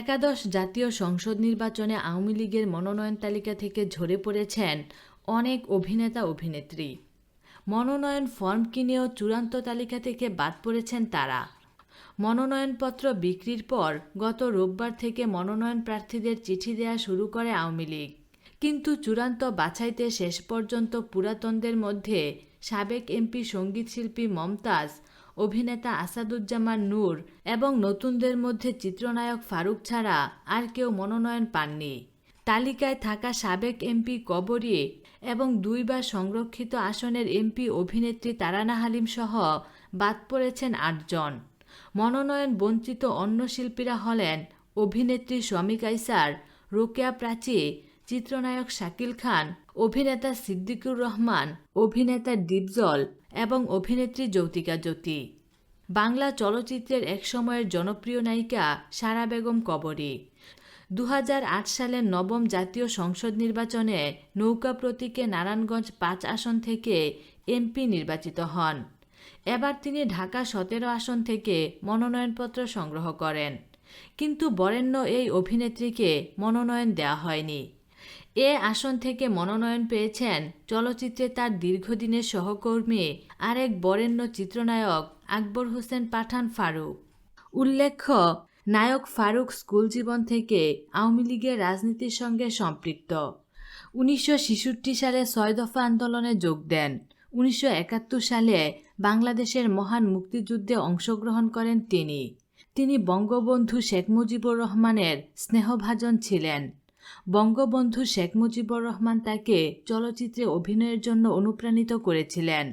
একাদশ জাতীয় সংসদ নির্বাচনে আওয়ামী লীগের মনোনয়ন তালিকা থেকে ঝরে পড়েছেন অনেক অভিনেতা অভিনেত্রী। মনোনয়ন ফর্ম কিনেও চূড়ান্ত তালিকা থেকে বাদ পড়েছেন তারা। মনোনয়নপত্র বিক্রির পর গত রোববার থেকে মনোনয়ন প্রার্থীদের চিঠি দেয়া শুরু করে আওয়ামী লীগ। কিন্তু চূড়ান্ত বাছাইতে শেষ পর্যন্ত পুরাতনদের মধ্যে সাবেক এমপি সঙ্গীতশিল্পী মমতাজ অভিনেতা আসাদুজ্জামান নূর এবং নতুনদের মধ্যে চিত্রনায়ক ফারুক ছাড়া আর কেউ মনোনয়ন পাননি। তালিকায় থাকা সাবেক এমপি কবরী এবং দুইবার সংরক্ষিত আসনের এমপি অভিনেত্রী তারানা হালিম সহ বাদ পড়েছেন আটজন। মনোনয়ন বঞ্চিত অন্য শিল্পীরা হলেন অভিনেত্রী শমী কাইসার, রোকেয়া প্রাচী চিত্রনায়ক শাকিল খান, অভিনেতা সিদ্দিকুর রহমান, অভিনেতা দীপজল এবং অভিনেত্রী যৌতিকা জ্যোতি। বাংলা চলচ্চিত্রের একসময়ের জনপ্রিয় নায়িকা সারা বেগম কবরী। দু হাজার আট সালের নবম জাতীয় সংসদ নির্বাচনে নৌকা প্রতীকে নারায়ণগঞ্জ পাঁচ আসন থেকে এমপি নির্বাচিত হন। এবার তিনি ঢাকা সতেরো আসন থেকে মনোনয়নপত্র সংগ্রহ করেন। কিন্তু বরেণ্য এই অভিনেত্রীকে মনোনয়ন দেওয়া হয়নি। এ আসন থেকে মনোনয়ন পেয়েছেন চলচ্চিত্রে তার দীর্ঘদিনের সহকর্মী আরেক বরেণ্য চিত্রনায়ক আকবর হোসেন পাঠান ফারুক। উল্লেখ্য, নায়ক ফারুক স্কুল জীবন থেকে আওয়ামী লীগের রাজনীতির সঙ্গে সম্পৃক্ত। উনিশশো ছেষট্টি সালে ছয় দফা আন্দোলনে যোগ দেন। উনিশশো একাত্তর সালে বাংলাদেশের মহান মুক্তিযুদ্ধে অংশগ্রহণ করেন তিনি। তিনি বঙ্গবন্ধু শেখ মুজিবুর রহমানের স্নেহভাজন ছিলেন। বঙ্গবন্ধু শেখ মুজিবুর রহমান তাকে চলচ্চিত্রে অভিনয়ের জন্য অনুপ্রাণিত করেছিলেন।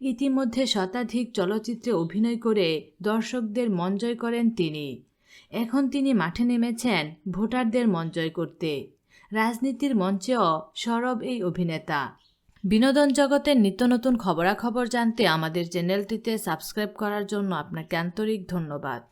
ইতিমধ্যে শতাধিক চলচ্চিত্রে অভিনয় করে দর্শকদের মন জয় করেন তিনি। এখন তিনি মাঠে নেমেছেন ভোটারদের মন জয় করতে। রাজনীতির মঞ্চেও সরব এই অভিনেতা। বিনোদন জগতের নিত্য নতুন খবরাখবর জানতে আমাদের চ্যানেলটিতে সাবস্ক্রাইব করার জন্য আপনাকে আন্তরিক ধন্যবাদ।